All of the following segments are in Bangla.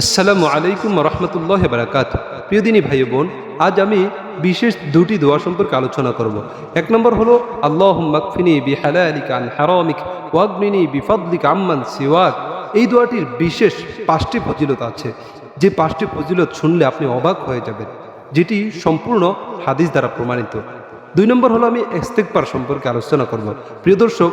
আসসালামু আলাইকুম রহমতুল্লাহ বারাকাত প্রিয় দিনী ভাই বোন, আজ আমি বিশেষ দুটি দোয়া সম্পর্কে আলোচনা করব। এক নম্বর হলো আল্লাহ মাকফিনি বি হালালিক আন হারামিক বিফাদলিক আম্মান সিওয়াক। এই দোয়াটির বিশেষ পাঁচটি ফজিলত আছে। যে পাঁচটি ফজিলত শুনলে আপনি অবাক হয়ে যাবেন, যেটি সম্পূর্ণ হাদিস দ্বারা প্রমাণিত। দুই নম্বর হলো আমি ইস্তেকবার সম্পর্কে আলোচনা করব। প্রিয় দর্শক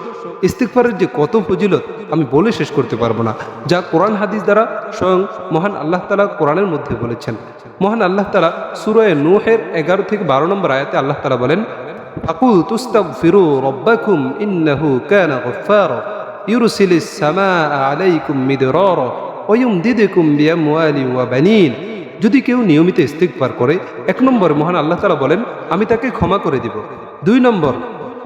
ইস্তেকবারের যে কত ফজিলত আমি বলে শেষ করতে পারব না, যা কোরআন হাদিস দ্বারা স্বয়ং মহান আল্লাহ তালা কোরআনের মধ্যে বলেছেন। মহান আল্লাহ তালা সুরয়ে নুহের এগারো থেকে বারো নম্বর আয়াতে আল্লাহ তালা বলেন, ফাকুল তুস্তাক ফিরু রব্বাকুম ইন্নাহু কানা গফফারা, ইউরসিলিস সামা আলাইকুম মিদরার, ওয়ুমদিদকুম বিআমওয়ালি ওয়া বানিন। যদি কেউ নিয়মিত ইস্তিকবার করে, এক নম্বর মহান আল্লাহ তালা বলেন, আমি তাকে ক্ষমা করে দিব দুই নম্বর,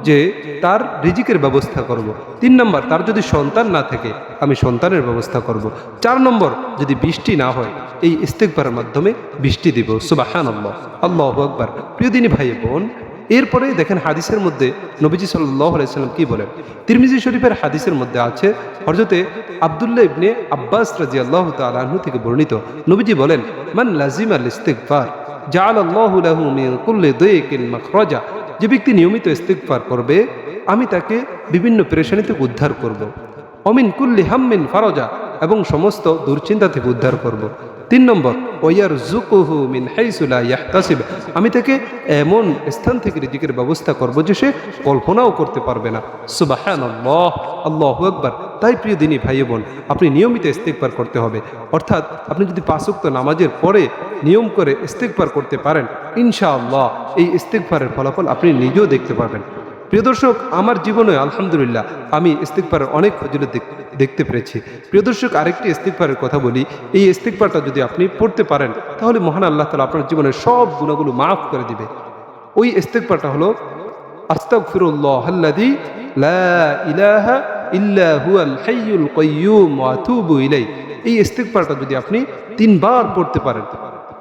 যে তার রিজিকের ব্যবস্থা করব। তিন নম্বর, তার যদি সন্তান না থাকে, আমি সন্তানের ব্যবস্থা করব। চার নম্বর, যদি বৃষ্টি না হয়, এই ইস্তেকবারের মাধ্যমে বৃষ্টি দিব সুবাহান আল্লাহ আল্লাহ আকবর প্রিয় দিনী ভাই বোন এরপরে দেখেন হাদিসের মধ্যে নবীজি সাল্লাহ আলাইসাল্লাম কি বলেন তিরমিজি শরীফের হাদিসের মধ্যে আছে হরজতে আবদুল্লাহ ইবনে আব্বাস রাজি আল্লাহ তালাহু থেকে বর্ণিত নবীজি বলেন, মান লাজিম আল ইস্তেকবার জাল কুল্লি যে ব্যক্তি নিয়মিত ইস্তেকবার করবে, আমি তাকে বিভিন্ন পেরেশানি থেকে উদ্ধার করব। অমিন কুল্লি হাম্মিন ফারজা, এবং সমস্ত দুশ্চিন্তা থেকে উদ্ধার করব। তিন নম্বর ওয়ার জুকুহু মিন হাইসুলা ইয়াহতাসিব আমি তাকে এমন স্থান থেকে রিজিকের ব্যবস্থা করব যে সে কল্পনাও করতে পারবে না। সুবাহান আল্লাহ আকবর। তাই প্রিয় দিনী ভাই বোন আপনি নিয়মিত ইস্তেকবার করতে হবে। অর্থাৎ আপনি যদি পাঁচক্ত নামাজের পরে নিয়ম করে ইস্তেকবার করতে পারেন, ইনশাআল্লাহ এই ইস্তেকবারের ফলাফল আপনি নিজেও দেখতে পাবেন প্রিয় দর্শক, আমার জীবনে আলহামদুলিল্লাহ আমি ইস্তিকবারের অনেক ফজিলত দেখতে পেরেছি। প্রিয় দর্শক, আরেকটি ইস্তিকবারের কথা বলি। এই ইস্তিকবারটা যদি আপনি পড়তে পারেন, তাহলে মহান আল্লাহ তালা আপনার জীবনের সব গুণাগুলো মাফ করে দিবে। ওই ইস্তিকবারটা হলো আস্তাগফিরুল্লাহ আল্লাযী লা ইলাহা ইল্লা এই ইস্তিগফারটা যদি আপনি তিনবার পড়তে পারেন,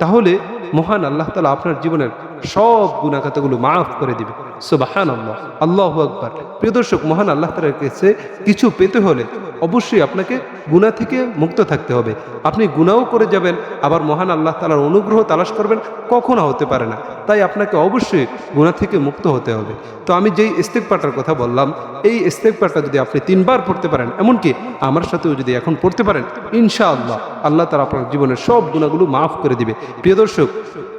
তাহলে মহান আল্লাহ তালা আপনার জীবনের সব গুণাখাতাগুলো মাফ করে দিবে। সুবাহান আল্লাহ আল্লাহ আকবার। প্রিয় দর্শক, মহান আল্লাহ তালের কাছে কিছু পেতে হলে অবশ্যই আপনাকে গুণা থেকে মুক্ত থাকতে হবে। আপনি গুণাও করে যাবেন, আবার মহান আল্লাহ তালার অনুগ্রহ তালাশ করবেন, কখনো হতে পারে না। তাই আপনাকে অবশ্যই গুণা থেকে মুক্ত হতে হবে। তো আমি যেই ইস্তেকপাটার কথা বললাম, এই ইস্তেকপাটা যদি আপনি তিনবার পড়তে পারেন, এমনকি আমার সাথেও যদি এখন পড়তে পারেন, ইনশাআল্লাহ আল্লাহ তারা আপনার জীবনের সব গুণাগুলো মাফ করে দিবে। প্রিয় দর্শক,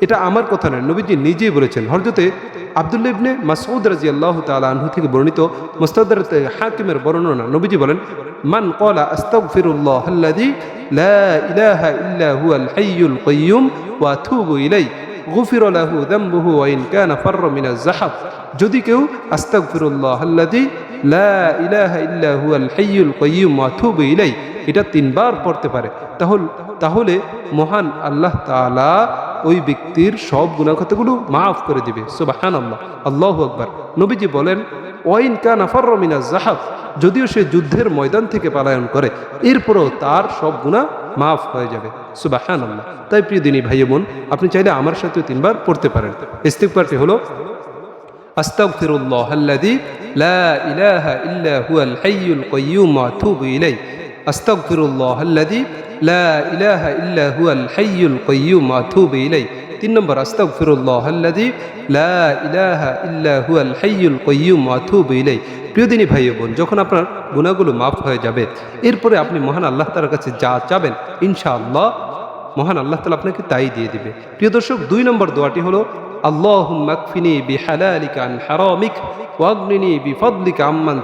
এটা আমার কথা নয়, নবীজি নিজেই বলেছেন হরজতে আবদুল্লা ইবনে মাসউদ রাজি আল্লাহ তালা থেকে বর্ণিত মুস্তাদার হাকিমের বর্ণনা। নবীজি বলেন, মান কলা আস্তাগফিরুল্লাহ আল্লাযী লা ইলাহা ইল্লা হুয়াল হাইয়ুল কাইয়্যুম ওয়া আতুবু ইলাই গুফির লাহু যামবুহু ওয়া ইন কানা ফাররা মিনাজ জাহাব। যদি কেউ আস্তাগফিরুল্লাহ আল্লাযী লা ইলাহা ইল্লা হুয়াল হাইয়ুল কাইয়্যুম ওয়া এটা তিনবার পড়তে পারে। তাহলে তাহলে মহান আল্লাহ তাআলা ওই ব্যক্তির সব গুণাকথাগুলো মাফ করে দিবে। সুবাহান আল্লাহ আল্লাহ আকবর। নবীজি বলেন, ওয়াইন কান আফার রমিনা জাহাব যদিও সে যুদ্ধের ময়দান থেকে পালায়ন করে, এরপরও তার সব গুণা মাফ হয়ে যাবে। সুবাহান আল্লাহ তাই প্রিয় দিনী ভাই বোন, আপনি চাইলে আমার সাথে তিনবার পড়তে পারেন। ইস্তিকবারটি হলো, আস্তাগফিরুল্লাহ আল্লাযী লা ইলাহা ইল্লা হুয়াল হাইয়ুল কাইয়্যুম ওয়া আতুবু ইলাইহি। তিন নম্বর, আস্তাগফিরুল্লাহ আল্লাযী ভাই বোন, যখন আপনার গুণাগুলো মাফ হয়ে যাবে, এরপরে আপনি মহান আল্লাহ তার কাছে যা চাবেন, ইনশাআল্লাহ মহান আল্লাহ তালা আপনাকে তাই দিয়ে দিবে। প্রিয় দর্শক, দুই নম্বর দোয়াটি হলো আম্মান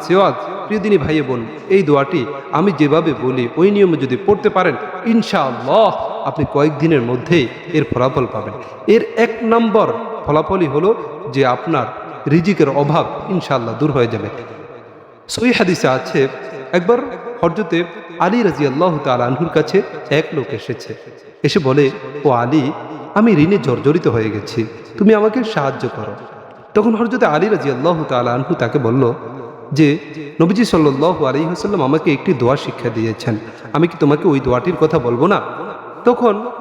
প্রিয়দিনী ভাই বোন, এই দোয়াটি আমি যেভাবে বলি, ওই নিয়মে যদি পড়তে পারেন, ইনশাআল্লাহ আপনি কয়েকদিনের মধ্যেই এর ফলাফল পাবেন। এর এক নম্বর ফলাফলই হলো যে আপনার রিজিকের অভাব ইনশাআল্লাহ দূর হয়ে যাবে। সই হাদিসে আছে, একবার হরজতে আলী রাজি আল্লাহ তালহুর কাছে এক লোক এসেছে। এসে বলে, ও আলী আমি ঋণে জর্জরিত হয়ে গেছি। তুমি আমাকে সাহায্য করো। তখন হরজতে আলী রাজি আল্লাহ তালহু তাকে বলল, যে, নবীজি সাল্লাহ আলী হাসাল্লাম আমাকে একটি দোয়া শিক্ষা দিয়েছেন। আমি কি তোমাকে ওই দোয়াটির কথা বলব না? তখন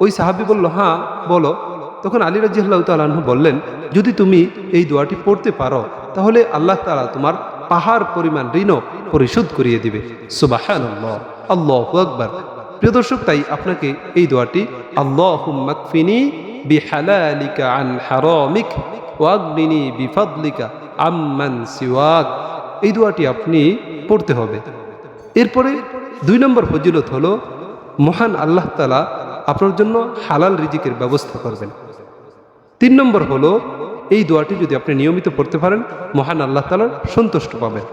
ওই সাহাবি বলল হ্যাঁ বলো। তখন আলী রাজি আল্লাহ তালহু বললেন, যদি তুমি এই দোয়াটি পড়তে পারো, তাহলে আল্লাহ তালা তোমার পাহাড় পরিমাণ ঋণও পরিশোধ করিয়ে দিবে। আল্লাহ আল্লাহ আকবর। প্রিয় দর্শক, তাই আপনাকে এই দোয়াটি আল্লাহ বিফাদলিকা এই দোয়াটি আপনি পড়তে হবে। এরপরে দুই নম্বর ফজিলত হলো, মহান আল্লাহ তালা আপনার জন্য হালাল রিজিকের ব্যবস্থা করবেন। তিন নম্বর হলো, এই দোয়াটি যদি আপনি নিয়মিত পড়তে পারেন, মহান আল্লাহ তালার সন্তুষ্ট পাবেন।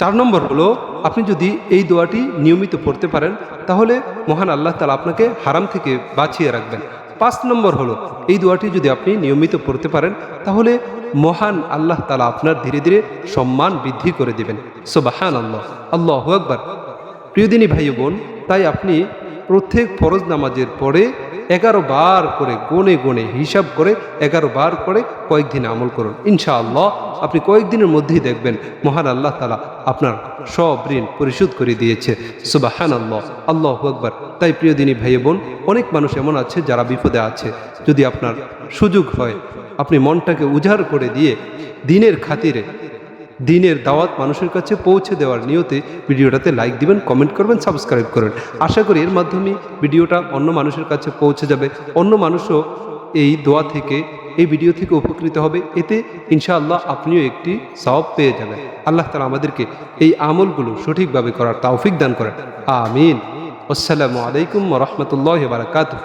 চার নম্বর হলো, আপনি যদি এই দোয়াটি নিয়মিত পড়তে পারেন তাহলে মহান আল্লাহ তালা আপনাকে হারাম থেকে বাঁচিয়ে রাখবেন। পাঁচ নম্বর হলো, এই দোয়াটি যদি আপনি নিয়মিত পড়তে পারেন, তাহলে মহান আল্লাহ তালা আপনার ধীরে ধীরে সম্মান বৃদ্ধি করে দেবেন। সোবাহান আল্লাহ আল্লাহ আকবার প্রিয়দিনী ভাই বোন, তাই আপনি প্রত্যেক ফরজ নামাজের পরে এগারো বার করে গনে গনে হিসাব করে এগারো বার করে কয়েকদিন আমল করুন। ইনশাআল্লাহ আপনি কয়েকদিনের মধ্যেই দেখবেন মহান আল্লাহ তালা আপনার সব ঋণ পরিশোধ করে দিয়েছে। সুবাহান আল্লাহ আল্লাহ আকবর। তাই প্রিয় দিনী ভাই বোন, অনেক মানুষ এমন আছে যারা বিপদে আছে। যদি আপনার সুযোগ হয়, আপনি মনটাকে উজাড় করে দিয়ে দিনের খাতিরে দিনের দাওয়াত মানুষের কাছে পৌঁছে দেওয়ার নিয়তে ভিডিওটাতে লাইক দিবেন কমেন্ট করবেন সাবস্ক্রাইব করবেন। আশা করি এর মাধ্যমে ভিডিওটা অন্য মানুষের কাছে পৌঁছে যাবে। অন্য মানুষও এই দোয়া থেকে, এই ভিডিও থেকে উপকৃত হবে। এতে ইনশাআল্লাহ আপনিও একটি সওয়াব পেয়ে যাবেন। আল্লাহ তালা আমাদেরকে এই আমলগুলো সঠিকভাবে করার তৌফিক দান করেন। আমিন। আসসালামু আলাইকুম রহমতুল্লাহ বারাকাতুহ।